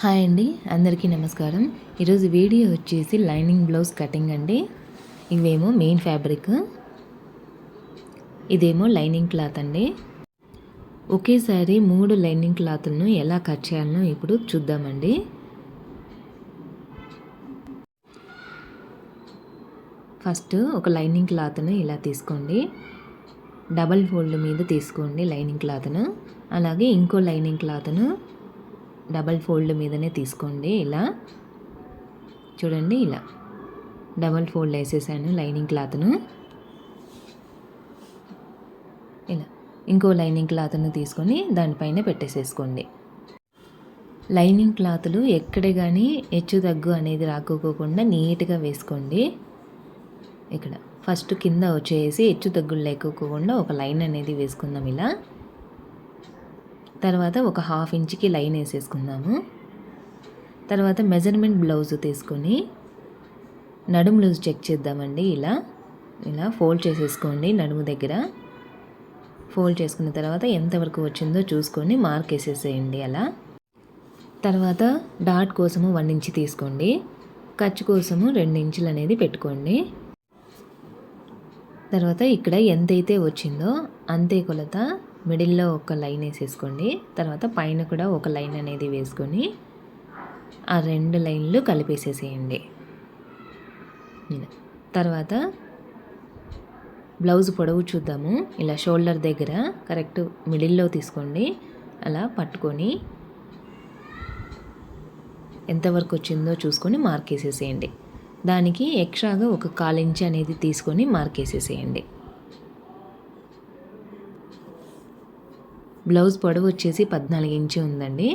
Hi అండి అందరికీ నమస్కారం. ఈరోజు వీడియో వచ్చేసి లైనింగ్ బ్లౌజ్ కటింగ్ అండి. ఇవేమో మెయిన్ ఫ్యాబ్రిక్. ఇదేమో లైనింగ్ క్లాత్ అండి. ఒకేసారి మూడు లైనింగ్ క్లాత్లను ఎలా కట్ చేయాలనో ఇప్పుడు చూద్దామండి. ఫస్ట్ ఒక లైనింగ్ క్లాత్ను ఇలా తీసుకోండి. డబల్ ఫోల్డ్ మీద తీసుకోండి లైనింగ్ క్లాత్ను. అలాగే ఇంకో లైనింగ్ క్లాత్ను డబల్ ఫోల్డ్ మీదనే తీసుకోండి ఇలా. చూడండి ఇలా. డబల్ ఫోల్డ్ వేసేసాను లైనింగ్ క్లాత్ను. ఇలా. ఇంకో లైనింగ్ క్లాత్ను తీసుకొని దానిపైన పెట్టేసేసుకోండి. లైనింగ్ క్లాతులు ఎక్కడ కానీ హెచ్చు తగ్గు అనేది రాకోకుండా నీట్గా వేసుకోండి. ఇక్కడ ఫస్ట్ కింద వచ్చేసి హెచ్చు తగ్గులు లేకోకుండా ఒక లైన్ అనేది వేసుకుందాం ఇలా. తర్వాత ఒక హాఫ్ ఇంచ్కి లైన్ వేసేసుకుందాము. తర్వాత మెజర్మెంట్ బ్లౌజ్ తీసుకొని నడుము లూజ్ చెక్ చేద్దామండి ఇలా. ఇలా ఫోల్డ్ చేసేసుకోండి నడుము దగ్గర. ఫోల్డ్ చేసుకున్న తర్వాత ఎంతవరకు వచ్చిందో చూసుకొని మార్క్ వేసేసేయండి అలా. తర్వాత డాట్ కోసము వన్ ఇంచ్ తీసుకోండి. ఖర్చు కోసము రెండు ఇంచులు అనేది పెట్టుకోండి. తర్వాత ఇక్కడ ఎంతైతే వచ్చిందో అంతే కొలత మిడిల్లో ఒక లైన్ వేసేసుకోండి. తర్వాత పైన కూడా ఒక లైన్ అనేది వేసుకొని ఆ రెండు లైన్లు కలిపేసేసేయండి. తర్వాత బ్లౌజ్ పొడవు చూద్దాము. ఇలా షోల్డర్ దగ్గర కరెక్ట్ మిడిల్లో తీసుకోండి. అలా పట్టుకొని ఎంతవరకు వచ్చిందో చూసుకొని మార్క్ వేసేసేయండి. దానికి ఎక్స్ట్రాగా ఒక కాలించి అనేది తీసుకొని మార్క్ వేసేసేయండి. బ్లౌజ్ పొడవు వచ్చేసి పద్నాలుగు ఇంచు ఉందండి.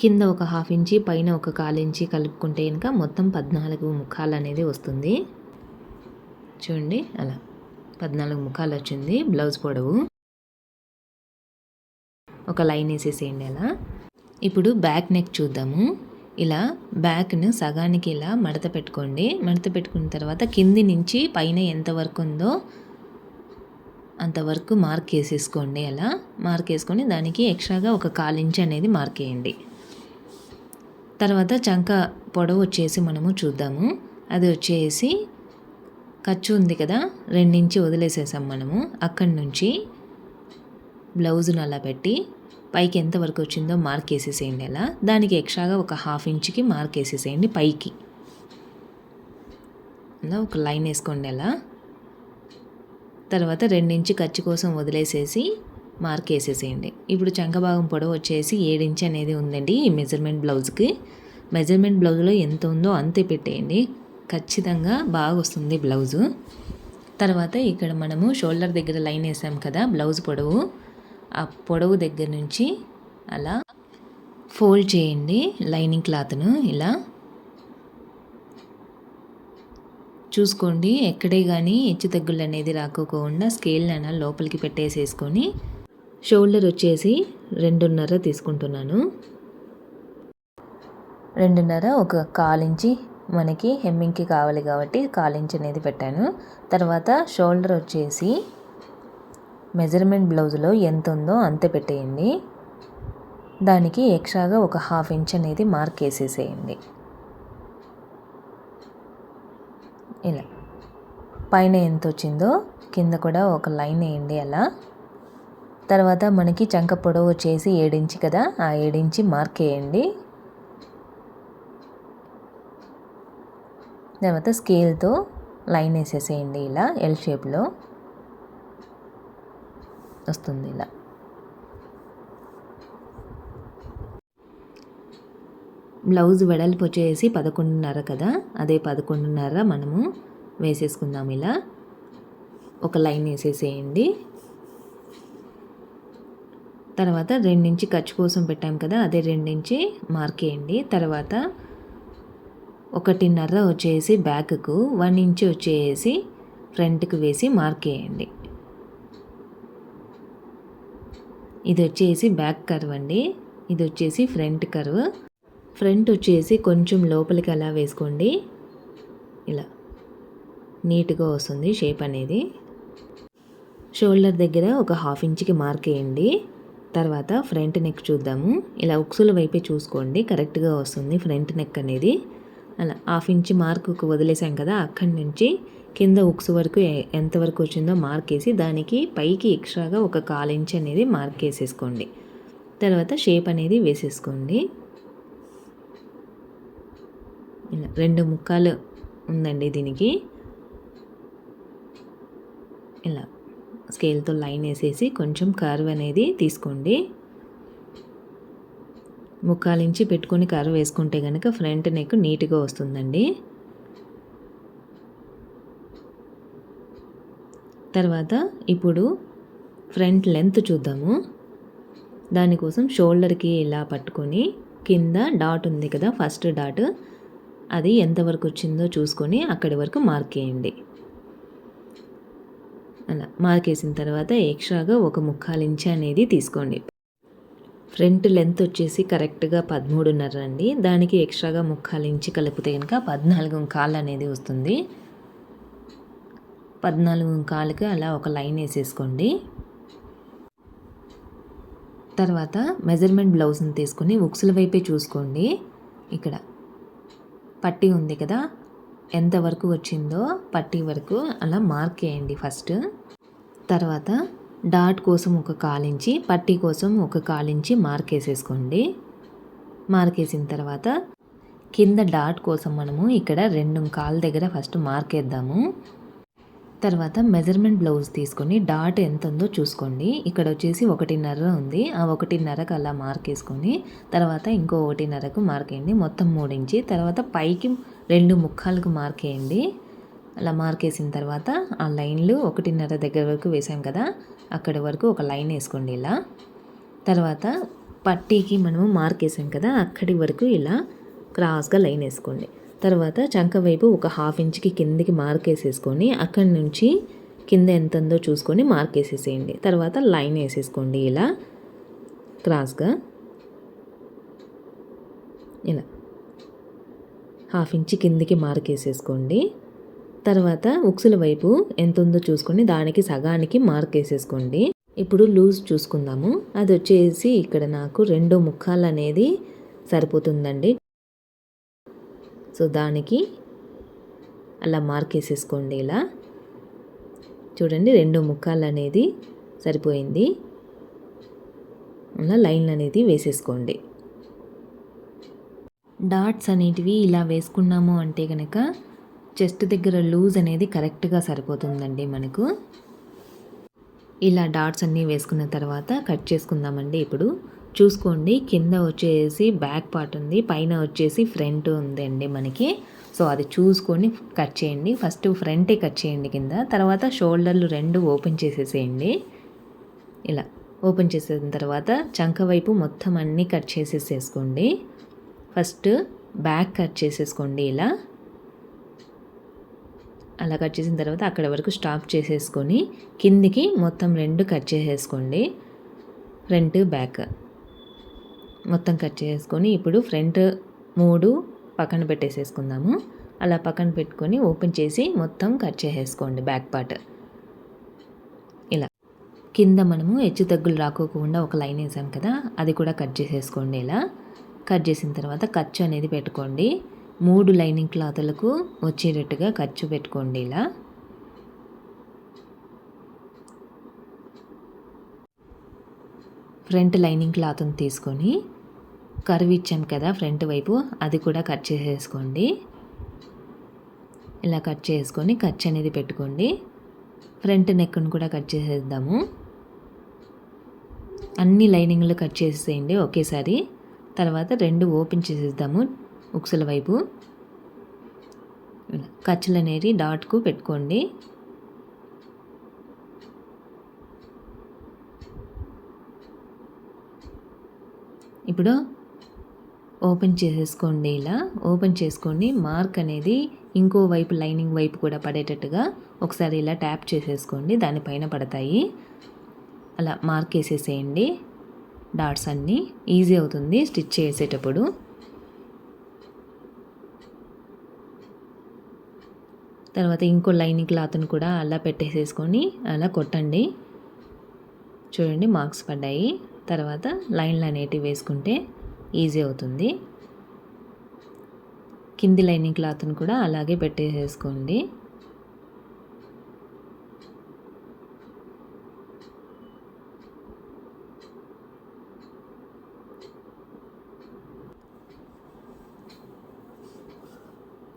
కింద ఒక హాఫ్ ఇంచి పైన ఒక కాలు ఇంచి కలుపుకుంటే కనుక మొత్తం పద్నాలుగు ముఖాలు అనేది వస్తుంది. చూడండి అలా పద్నాలుగు ముఖాలు వచ్చింది బ్లౌజ్ పొడవు. ఒక లైన్ వేసేసేయండి అలా. ఇప్పుడు బ్యాక్ నెక్ చూద్దాము. ఇలా బ్యాక్ను సగానికి ఇలా మడత పెట్టుకోండి. మడత పెట్టుకున్న తర్వాత కింది నుంచి పైన ఎంత వరకు ఉందో అంతవరకు మార్క్ వేసేసుకోండి అలా. మార్క్ వేసుకొని దానికి ఎక్స్ట్రాగా ఒక కాలించి అనేది మార్క్ వేయండి. తర్వాత చంక పొడవు వచ్చేసి మనము చూద్దాము. అది వచ్చేసి ఖర్చు ఉంది కదా రెండించి వదిలేసేసాం మనము. అక్కడి నుంచి బ్లౌజ్ను అలా పెట్టి పైకి ఎంతవరకు వచ్చిందో మార్క్ వేసేసేయండి అలా. దానికి ఎక్స్ట్రాగా ఒక హాఫ్ ఇంచ్కి మార్క్ వేసేసేయండి పైకి. అలా ఒక లైన్ వేసుకోండి అలా. తర్వాత రెండించి ఖర్చు కోసం వదిలేసేసి మార్క్ వేసేసేయండి. ఇప్పుడు చంకభాగం పొడవు వచ్చేసి ఏడించి అనేది ఉందండి ఈ మెజర్మెంట్ బ్లౌజ్కి. మెజర్మెంట్ బ్లౌజ్లో ఎంత ఉందో అంతే పెట్టేయండి. ఖచ్చితంగా బాగా వస్తుంది బ్లౌజు. తర్వాత ఇక్కడ మనము షోల్డర్ దగ్గర లైన్ వేసాం కదా బ్లౌజ్ పొడవు. ఆ పొడవు దగ్గర నుంచి అలా ఫోల్డ్ చేయండి లైనింగ్ క్లాత్ను ఇలా. చూసుకోండి. ఎక్కడే కానీ హెచ్చు తగ్గులు అనేది రాకోకుండా స్కేల్ అయినా లోపలికి పెట్టేసేసుకొని షోల్డర్ వచ్చేసి రెండున్నర తీసుకుంటున్నాను. రెండున్నర ఒక కాలించి మనకి హెమ్మింగ్కి కావాలి కాబట్టి కాలించి అనేది పెట్టాను. తర్వాత షోల్డర్ వచ్చేసి మెజర్మెంట్ బ్లౌజ్లో ఎంత ఉందో అంతే పెట్టేయండి. దానికి ఎక్స్ట్రాగా ఒక హాఫ్ ఇంచ్ అనేది మార్క్ వేసేసేయండి. ఇలా. పైన ఎంత వచ్చిందో కింద కూడా ఒక లైన్ వేయండి అలా. తర్వాత మనకి చంక పొడవు వచ్చేసి ఏడించి కదా ఆ ఏడించి మార్క్ వేయండి. తర్వాత స్కేల్తో లైన్ వేసేసేయండి ఇలా ఎల్ షేప్లో వస్తుంది ఇలా. బ్లౌజ్ వెడల్పు వచ్చేసి పదకొండున్నర కదా? అదే పదకొండున్నర మనము వేసేసుకుందాం ఇలా. ఒక లైన్ వేసేసేయండి. తర్వాత రెండించి ఖర్చు కోసం పెట్టాం కదా అదే రెండించి మార్క్ వేయండి తర్వాత ఒకటిన్నర వచ్చేసి బ్యాక్కు వన్ ఇంచ్ వచ్చేసి ఫ్రంట్కి వేసి మార్క్ వేయండి ఇది వచ్చేసి బ్యాక్ కర్వ్ అండి. ఇది వచ్చేసి ఫ్రంట్ కర్వ్. ఫ్రంట్ వచ్చేసి కొంచెం లోపలికి అలా వేసుకోండి. ఇలా నీట్గా వస్తుంది షేప్ అనేది. షోల్డర్ దగ్గర ఒక హాఫ్ ఇంచ్కి మార్క్ వేయండి. తర్వాత ఫ్రంట్ నెక్ చూద్దాము. ఇలా ఉక్సుల వైపే చూసుకోండి. కరెక్ట్గా వస్తుంది ఫ్రంట్ నెక్ అనేది. అలా హాఫ్ ఇంచ్ మార్కుకు వదిలేసాం కదా అక్కడి నుంచి కింద ఉక్స్ వరకు ఎంతవరకు వచ్చిందో మార్క్ వేసి దానికి పైకి ఎక్స్ట్రాగా ఒక కాల్ ఇంచ్ అనేది మార్క్ వేసేసుకోండి. తర్వాత షేప్ అనేది వేసేసుకోండి. ఇలా రెండు ముక్కలు ఉందండి దీనికి. ఇలా స్కేల్తో లైన్ వేసేసి కొంచెం కర్వ్ అనేది తీసుకోండి. ముక్కాలించి పెట్టుకొని కర్వ్ వేసుకుంటే కనుక ఫ్రంట్ నెక్ నీట్గా వస్తుందండి. తర్వాత ఇప్పుడు ఫ్రంట్ లెంత్ చూద్దాము. దానికోసం షోల్డర్కి ఇలా పట్టుకొని కింద డాట్ ఉంది కదా ఫస్ట్ డాట్ అది ఎంతవరకు వచ్చిందో చూసుకొని అక్కడి వరకు మార్క్ వేయండి అలా మార్క్ వేసిన తర్వాత ఎక్స్ట్రాగా ఒక ముక్కాలు ఇంచ్ అనేది తీసుకోండి. ఫ్రంట్ లెంత్ వచ్చేసి కరెక్ట్గా పదమూడున్నర అండి. దానికి ఎక్స్ట్రాగా ముక్కాలు ఇంచి కలిపితే కనుక పద్నాలుగు కాళ్ళు అనేది వస్తుంది. పద్నాలుగు కాళ్ళకి అలా ఒక లైన్ వేసేసుకోండి. తర్వాత మెజర్మెంట్ బ్లౌజ్ని తీసుకొని ఉక్సుల వైపే చూసుకోండి. ఇక్కడ పట్టీ ఉంది కదా? ఎంతవరకు వచ్చిందో పట్టీ వరకు అలా మార్క్ వేయండి ఫస్ట్. తర్వాత డాట్ కోసం ఒక కాలించి పట్టీ కోసం ఒక కాలించి మార్క్ వేసేసుకోండి మార్క్ వేసిన తర్వాత కింద డాట్ కోసం మనము ఇక్కడ రెండు కాళ్ళ దగ్గర ఫస్ట్ మార్క్ వేద్దాము తర్వాత మెజర్మెంట్ బ్లౌజ్ తీసుకొని డాట్ ఎంత ఉందో చూసుకోండి. ఇక్కడ వచ్చేసి ఒకటిన్నర ఉంది. ఆ ఒకటిన్నరకు అలా మార్క్ వేసుకొని తర్వాత ఇంకో ఒకటిన్నరకు మార్క్ వేయండి. మొత్తం మూడించి తర్వాత పైకి రెండు ముక్కాలకు మార్క్ వేయండి. అలా మార్క్ వేసిన తర్వాత ఆ లైన్లు ఒకటిన్నర దగ్గర వరకు వేసాం కదా అక్కడి వరకు ఒక లైన్ వేసుకోండి ఇలా. తర్వాత పట్టీకి మనము మార్క్ వేసాం కదా అక్కడి వరకు ఇలా క్రాస్గా లైన్ వేసుకోండి. తర్వాత చంక వైపు ఒక హాఫ్ ఇంచ్కి కిందికి మార్క్ వేసేసుకొని అక్కడి నుంచి కింద ఎంత ఉందో చూసుకొని మార్క్ వేసేసేయండి. తర్వాత లైన్ వేసేసుకోండి ఇలా. క్రాస్గా ఇలా. హాఫ్ ఇంచ్ కిందికి మార్క్ వేసేసుకోండి. తర్వాత ఉక్సుల వైపు ఎంత ఉందో చూసుకొని దానికి సగానికి మార్క్ వేసేసుకోండి. ఇప్పుడు లూజ్ చూసుకుందాము. అది వచ్చేసి ఇక్కడ నాకు రెండు ముఖాలు అనేది సరిపోతుందండి. సో దానికి అలా మార్క్ వేసేసుకోండి ఇలా. చూడండి రెండు ముక్కలు అనేది సరిపోయింది. అలా లైన్లు అనేది వేసేసుకోండి. డాట్స్ అనేటివి ఇలా వేసుకున్నాము అంటే కనుక చెస్ట్ దగ్గర లూజ్ అనేది కరెక్ట్గా సరిపోతుందండి మనకు. ఇలా డాట్స్ అన్నీ వేసుకున్న తర్వాత కట్ చేసుకుందామండి ఇప్పుడు. చూసుకోండి. కింద వచ్చేసి బ్యాక్ పార్ట్ ఉంది. పైన వచ్చేసి ఫ్రంట్ ఉందండి మనకి. సో అది చూసుకొని కట్ చేయండి. ఫస్ట్ ఫ్రంటే కట్ చేయండి కింద. తర్వాత షోల్డర్లు రెండు ఓపెన్ చేసేసేయండి. ఇలా ఓపెన్ చేసేసిన తర్వాత చంక వైపు మొత్తం అన్నీ కట్ చేసేసేసుకోండి. ఫస్ట్ బ్యాక్ కట్ చేసేసుకోండి ఇలా. అలా కట్ చేసిన తర్వాత అక్కడ వరకు స్టాప్ చేసేసుకొని కిందికి మొత్తం రెండు కట్ చేసేసుకోండి. Front back. మొత్తం కట్ చేసుకొని ఇప్పుడు ఫ్రంట్ మూడు పక్కన పెట్టేసేసుకుందాము. అలా పక్కన పెట్టుకొని ఓపెన్ చేసి మొత్తం కట్ చేసేసుకోండి బ్యాక్ పార్ట్. ఇలా. కింద మనము హెచ్చు తగ్గులు రాకోకుండా ఒక లైన్ వేసాం కదా అది కూడా కట్ చేసేసుకోండి ఇలా. కట్ చేసిన తర్వాత ఖర్చు అనేది పెట్టుకోండి. మూడు లైనింగ్ క్లాతులకు వచ్చేటట్టుగా ఖర్చు పెట్టుకోండి ఇలా. ఫ్రంట్ లైనింగ్ క్లాత్ని తీసుకొని కర్వ్ ఇచ్చాం కదా ఫ్రంట్ వైపు అది కూడా కట్ చేసేసుకోండి. ఇలా కట్ చేసుకొని ఖర్చు అనేది పెట్టుకోండి. ఫ్రంట్ నెక్ను కూడా కట్ చేసేద్దాము. అన్ని లైనింగ్లు కట్ చేసేయండి ఒకేసారి. తర్వాత రెండు ఓపెన్ చేసేద్దాము ఉక్సుల వైపు. ఇలా ఖర్చులు అనేది డాట్కు పెట్టుకోండి. ఇప్పుడు ఓపెన్ చేసేసుకోండి ఇలా. ఓపెన్ చేసుకొని మార్క్ అనేది ఇంకో వైపు లైనింగ్ వైపు కూడా పడేటట్టుగా ఒకసారి ఇలా ట్యాప్ చేసేసుకోండి. దానిపైన పడతాయి. అలా మార్క్ వేసేసేయండి డాట్స్ అన్నీ ఈజీ అవుతుంది స్టిచ్ చేసేటప్పుడు. తర్వాత ఇంకో లైనింగ్ క్లాత్ని కూడా అలా పెట్టేసేసుకొని అలా కొట్టండి. చూడండి మార్క్స్ పడ్డాయి. తర్వాత లైన్లు అనేటివి వేసుకుంటే ఈజీ అవుతుంది. కింది లైనింగ్ క్లాత్ని కూడా అలాగే పెట్టేసేసుకోండి.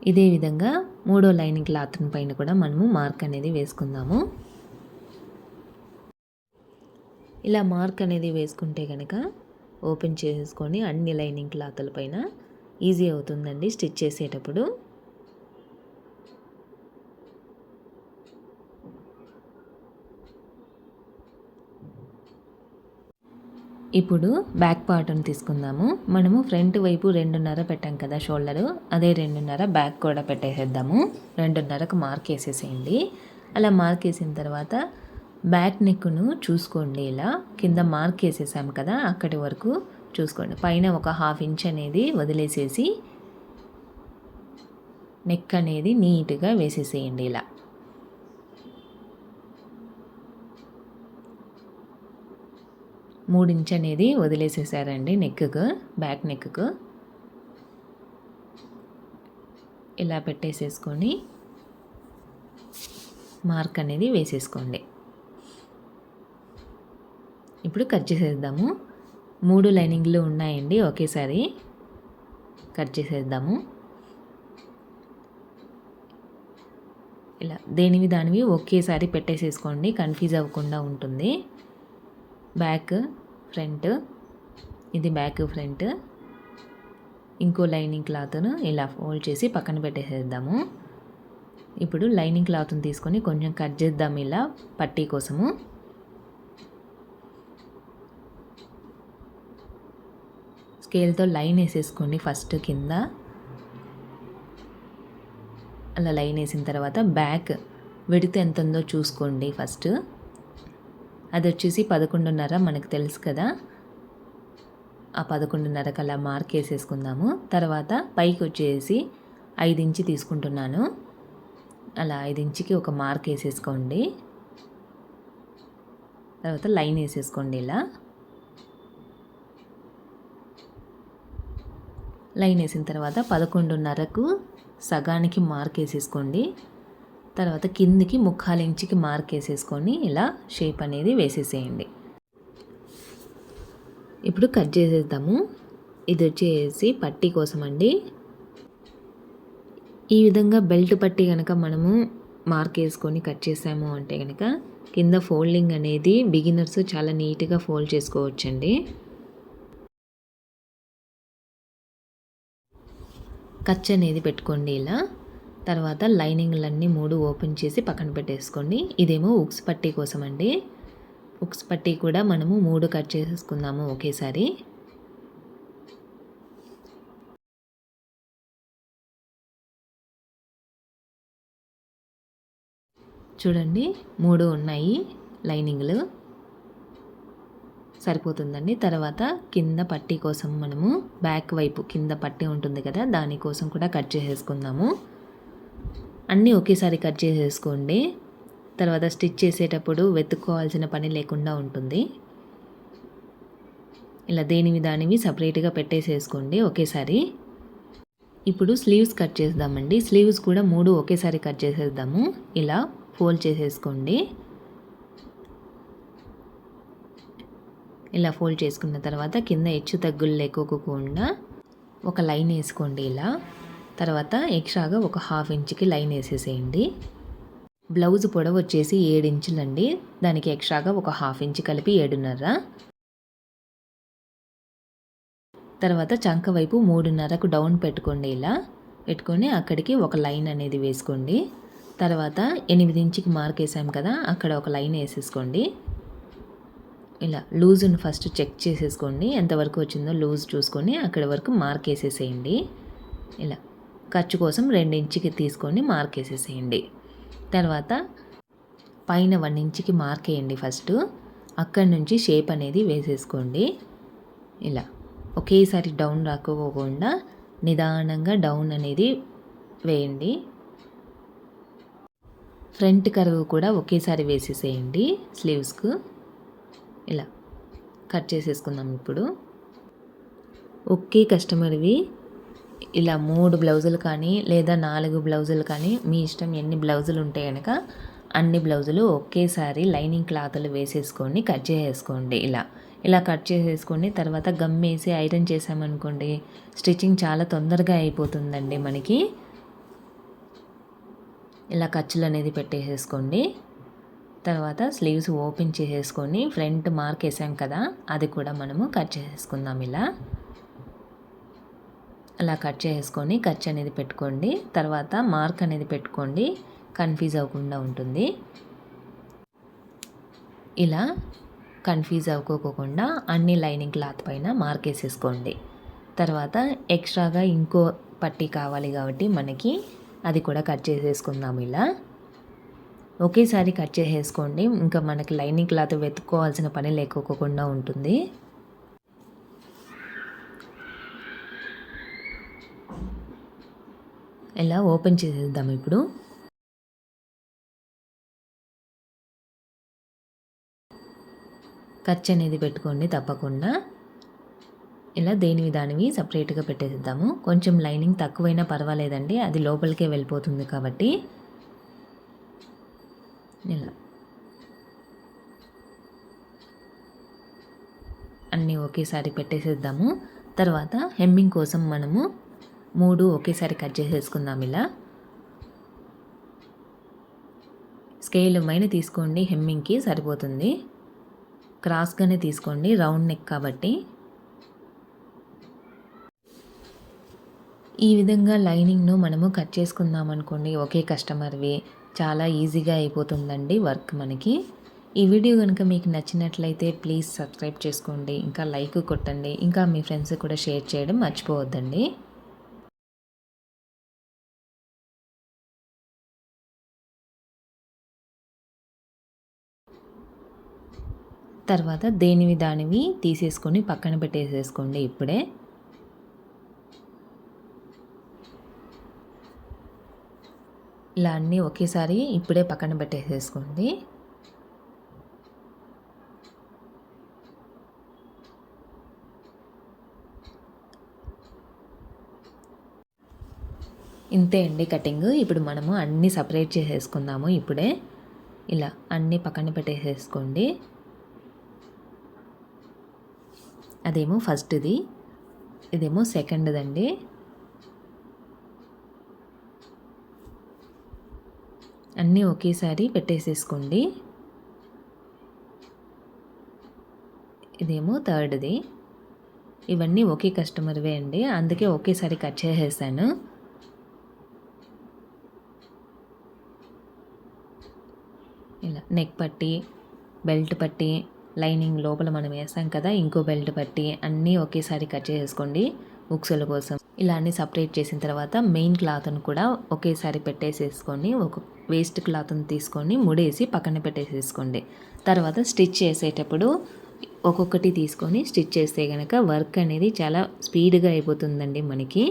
ఇదే విధంగా మూడో లైనింగ్ క్లాత్ పైన కూడా మనము మార్క్ అనేది వేసుకుందాము. ఇలా మార్క్ అనేది వేసుకుంటే కనుక ఓపెన్ చేసుకొని అన్ని లైనింగ్ క్లాతుల పైన ఈజీ అవుతుందండి స్టిచ్ చేసేటప్పుడు. ఇప్పుడు బ్యాక్ పార్ట్ని తీసుకుందాము. మనము ఫ్రంట్ వైపు రెండున్నర పెట్టాం కదా షోల్డర్ అదే రెండున్నర బ్యాక్ కూడా పెట్టేసేద్దాము. రెండున్నరకు మార్క్ వేసేసేయండి. అలా మార్క్ వేసిన తర్వాత బ్యాక్ నెక్ను చూసుకోండి ఇలా. కింద మార్క్ వేసేసాం కదా అక్కడి వరకు చూసుకోండి. పైన ఒక హాఫ్ ఇంచ్ అనేది వదిలేసేసి నెక్ అనేది నీట్గా వేసేసేయండి ఇలా. మూడు అనేది వదిలేసేసారండి నెక్కు బ్యాక్ నెక్కు ఇలా పెట్టేసేసుకొని మార్క్ అనేది వేసేసుకోండి. ఇప్పుడు కట్ చేసేద్దాము. మూడు లైనింగ్లు ఉన్నాయండి ఒకేసారి కట్ చేసేద్దాము. ఇలా దేనివి దానివి ఒకేసారి పెట్టేసేసుకోండి కన్ఫ్యూజ్ అవ్వకుండా ఉంటుంది. బ్యాక్ ఫ్రంట్ ఇది బ్యాక్ ఫ్రంట్. ఇంకో లైనింగ్ క్లాత్ను ఇలా ఫోల్డ్ చేసి పక్కన పెట్టేసేద్దాము. ఇప్పుడు లైనింగ్ క్లాత్ని తీసుకొని కొంచెం కట్ చేద్దాం ఇలా పట్టీ కోసము. స్కేల్తో లైన్ వేసేసుకోండి ఫస్ట్ కింద. అలా లైన్ వేసిన తర్వాత బ్యాక్ విడితే ఎంత ఉందో చూసుకోండి ఫస్ట్. అది వచ్చేసి పదకొండున్నర మనకు తెలుసు కదా. ఆ పదకొండున్నరకు అలా మార్క్ వేసేసుకుందాము. తర్వాత పైకి వచ్చేసి ఐదు ఇంచి తీసుకుంటున్నాను. అలా ఐదు ఇంచుకి ఒక మార్క్ వేసేసుకోండి. తర్వాత లైన్ వేసేసుకోండి ఇలా. లైన్ వేసిన తర్వాత పదకొండున్నరకు సగానికి మార్క్ వేసేసుకోండి. తర్వాత కిందికి ముక్కాలు ఇంచుకి మార్క్ వేసేసుకొని ఇలా షేప్ అనేది వేసేసేయండి. ఇప్పుడు కట్ చేసేద్దాము. ఇది వచ్చేసి పట్టీ కోసం అండి ఈ విధంగా బెల్ట్ పట్టీ కనుక మనము మార్క్ వేసుకొని కట్ చేసాము అంటే కనుక కింద ఫోల్డింగ్ అనేది బిగినర్స్ చాలా నీట్గా ఫోల్డ్ చేసుకోవచ్చండి. ఖర్చు అనేది పెట్టుకోండి ఇలా. తర్వాత లైనింగ్లన్నీ మూడు ఓపెన్ చేసి పక్కన పెట్టేసుకోండి. ఇదేమో ఉక్స్ పట్టీ కోసం అండి ఉక్స్ పట్టీ కూడా మనము మూడు కట్ చేసేసుకుందాము ఒకేసారి. చూడండి మూడు ఉన్నాయి లైనింగ్లు. సరిపోతుందండి. తర్వాత కింద పట్టీ కోసం మనము బ్యాక్ వైపు కింద పట్టీ ఉంటుంది కదా దానికోసం కూడా కట్ చేసేసుకుందాము. అన్నీ ఒకేసారి కట్ చేసేసుకోండి. తర్వాత స్టిచ్ చేసేటప్పుడు వెతుక్కోవాల్సిన పని లేకుండా ఉంటుంది. ఇలా దేనివి దానివి సపరేట్గా పెట్టేసేసుకోండి ఒకేసారి. ఇప్పుడు స్లీవ్స్ కట్ చేద్దామండి. స్లీవ్స్ కూడా మూడు ఒకేసారి కట్ చేసేద్దాము. ఇలా ఫోల్డ్ చేసేసుకోండి. ఇలా ఫోల్డ్ చేసుకున్న తర్వాత కింద హెచ్చు తగ్గులు లేకోకుండా ఒక లైన్ వేసుకోండి ఇలా. తర్వాత ఎక్స్ట్రాగా ఒక హాఫ్ ఇంచ్కి లైన్ వేసేసేయండి. బ్లౌజ్ పొడవు వచ్చేసి ఏడు ఇంచులండి. దానికి ఎక్స్ట్రాగా ఒక హాఫ్ ఇంచ్ కలిపి ఏడున్నర. తర్వాత చంక వైపు మూడున్నరకు డౌన్ పెట్టుకోండి ఇలా. పెట్టుకొని అక్కడికి ఒక లైన్ అనేది వేసుకోండి. తర్వాత ఎనిమిది ఇంచుకి మార్క్ వేసాం కదా అక్కడ ఒక లైన్ వేసేసుకోండి. ఇలా లూజ్ని ఫస్ట్ చెక్ చేసేసుకోండి. ఎంతవరకు వచ్చిందో లూజ్ చూసుకొని అక్కడ వరకు మార్క్ వేసేసేయండి. ఇలా ఖర్చు కోసం రెండు ఇంచుకి తీసుకొని మార్క్ వేసేసేయండి. తర్వాత పైన వన్ ఇంచుకి మార్క్ వేయండి ఫస్ట్. అక్కడి నుంచి షేప్ అనేది వేసేసుకోండి. ఇలా ఒకేసారి డౌన్ రాకపోకుండా నిదానంగా డౌన్ అనేది వేయండి. ఫ్రంట్ కరువు కూడా ఒకేసారి వేసేసేయండి స్లీవ్స్కు. ఇలా కట్ చేసేసుకుందాం ఇప్పుడు. ఒకే కస్టమర్వి ఇలా మూడు బ్లౌజులు కానీ లేదా నాలుగు బ్లౌజులు కానీ మీ ఇష్టం ఎన్ని బ్లౌజులు ఉంటే కనుక అన్ని బ్లౌజులు ఒకేసారి లైనింగ్ క్లాత్లు వేసేసుకొని కట్ చేసేసుకోండి ఇలా. ఇలా కట్ చేసేసుకొని తర్వాత గమ్ వేసి ఐరన్ చేసామనుకోండి స్టిచ్చింగ్ చాలా తొందరగా అయిపోతుందండి మనకి. ఇలా ఖర్చులు అనేది పెట్టేసేసుకోండి. తర్వాత స్లీవ్స్ ఓపెన్ చేసేసుకొని ఫ్రంట్ మార్క్ వేసాం కదా అది కూడా మనము కట్ చేసేసుకుందాం ఇలా. అలా కట్ చేసుకొని ఖర్చు అనేది పెట్టుకోండి. తర్వాత మార్క్ అనేది పెట్టుకోండి. కన్ఫ్యూజ్ అవ్వకుండా ఉంటుంది. ఇలా కన్ఫ్యూజ్ అవ్వకోకుండా అన్ని లైనింగ్ క్లాత్ పైన మార్క్ వేసేసుకోండి. తర్వాత ఎక్స్ట్రాగా ఇంకో పట్టీ కావాలి కాబట్టి మనకి అది కూడా కట్ చేసేసుకుందాం ఇలా. ఒకేసారి కట్ చేసేసుకోండి. ఇంకా మనకి లైనింగ్ క్లాత్ వెతుక్కోవాల్సిన పని లేకోకుండా ఉంటుంది. ఇలా ఓపెన్ చేసేద్దాం ఇప్పుడు? ఖర్చు అనేది పెట్టుకోండి తప్పకుండా. ఇలా దేనివి దానివి సపరేట్గా పెట్టేద్దాము కొంచెం లైనింగ్ తక్కువైనా పర్వాలేదండి. అది లోపలికే వెళ్ళిపోతుంది కాబట్టి. ఇలా అన్నీ ఒకేసారి పెట్టేసేద్దాము. తర్వాత హెమ్మింగ్ కోసం మనము మూడు ఒకేసారి కట్ చేసేసుకుందాం ఇలా. స్కేల్ మైన తీసుకోండి హెమ్మింగ్కి సరిపోతుంది. క్రాస్గానే తీసుకోండి రౌండ్ నెక్ కాబట్టి. ఈ విధంగా లైనింగ్ను మనము కట్ చేసుకుందాం అనుకోండి ఒకే కస్టమర్వి. చాలా ఈజీగా అయిపోతుందండి వర్క్ మనకి. ఈ వీడియో కనుక మీకు నచ్చినట్లయితే ప్లీజ్ సబ్స్క్రైబ్ చేసుకోండి ఇంకా లైక్ కొట్టండి ఇంకా మీ ఫ్రెండ్స్ కూడా షేర్ చేయడం మర్చిపోవద్దండి. తర్వాత దేనివి దానివి తీసేసుకొని పక్కన పెట్టేసేసుకోండి ఇప్పుడే. ఇలా అన్నీ ఒకేసారి ఇప్పుడే పక్కన పెట్టేసేసుకోండి ఇంతే అండి కటింగ్. ఇప్పుడు మనము అన్నీ సపరేట్ చేసేసుకుందాము ఇప్పుడే. ఇలా అన్నీ పక్కన పెట్టేసేసుకోండి. అదేమో ఫస్ట్ది ఇదేమో సెకండ్దండి అన్నీ ఒకేసారి పెట్టేసేసుకోండి. ఇదేమో థర్డ్ది. ఇవన్నీ ఒకే కస్టమర్వే అండి. అందుకే ఒకేసారి కట్ చేసేసాను. ఇలా నెక్ పట్టి బెల్ట్ పట్టి లైనింగ్ లోపల మనం వేసాం కదా ఇంకో బెల్ట్ పట్టి అన్నీ ఒకేసారి కట్ చేసుకోండి ఉక్సుల కోసం. ఇలా అన్ని సపరేట్ చేసిన తర్వాత మెయిన్ క్లాత్ను కూడా ఒకేసారి పెట్టేసేసుకొని ఒక వేస్ట్ క్లాత్ని తీసుకొని ముడేసి పక్కన పెట్టేసేసుకోండి. తర్వాత స్టిచ్ చేసేటప్పుడు ఒక్కొక్కటి తీసుకొని స్టిచ్ చేస్తే కనుక వర్క్ అనేది చాలా స్పీడ్గా అయిపోతుందండి మనకి.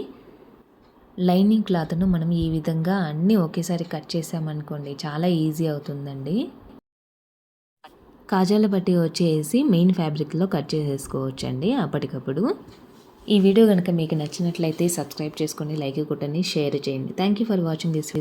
లైనింగ్ క్లాత్ను మనం ఈ విధంగా అన్నీ ఒకేసారి కట్ చేసామనుకోండి చాలా ఈజీ అవుతుందండి. కాజాల బట్టి వచ్చేసి మెయిన్ ఫ్యాబ్రిక్లో కట్ చేసేసుకోవచ్చండి అప్పటికప్పుడు. ఈ వీడియో కనుక మీకు నచ్చినట్లయితే సబ్స్క్రైబ్ చేసుకొని లైక్ కొట్టండి షేర్ చేయండి. Thank you for watching this